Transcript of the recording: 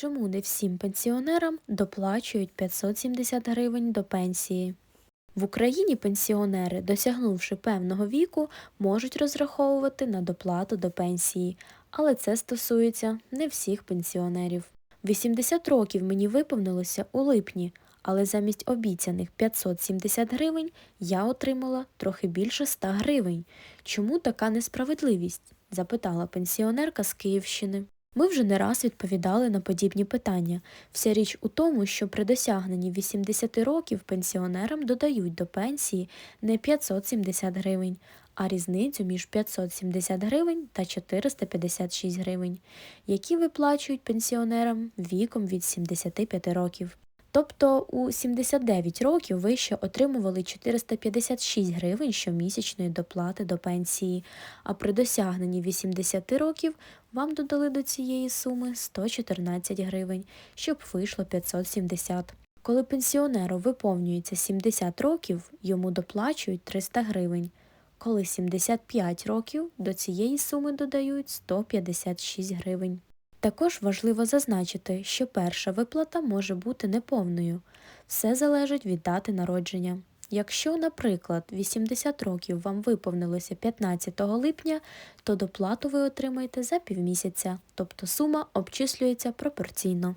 Чому не всім пенсіонерам доплачують 570 гривень до пенсії? В Україні пенсіонери, досягнувши певного віку, можуть розраховувати на доплату до пенсії, але це стосується не всіх пенсіонерів. 80 років мені виповнилося у липні, але замість обіцяних 570 гривень я отримала трохи більше 100 гривень. Чому така несправедливість? запитала пенсіонерка з Київщини. Ми вже не раз відповідали на подібні питання. Вся річ у тому, що при досягненні 80 років пенсіонерам додають до пенсії не 570 гривень, а різницю між 570 гривень та 456 гривень, які виплачують пенсіонерам віком від 75 років. Тобто у 79 років ви ще отримували 456 гривень щомісячної доплати до пенсії, а при досягненні 80 років вам додали до цієї суми 114 гривень, щоб вийшло 570. Коли пенсіонеру виповнюється 70 років, йому доплачують 300 гривень. Коли 75 років, до цієї суми додають 156 гривень. Також важливо зазначити, що перша виплата може бути неповною. Все залежить від дати народження. Якщо, наприклад, 80 років вам виповнилося 15 липня, то доплату ви отримаєте за півмісяця, тобто сума обчислюється пропорційно.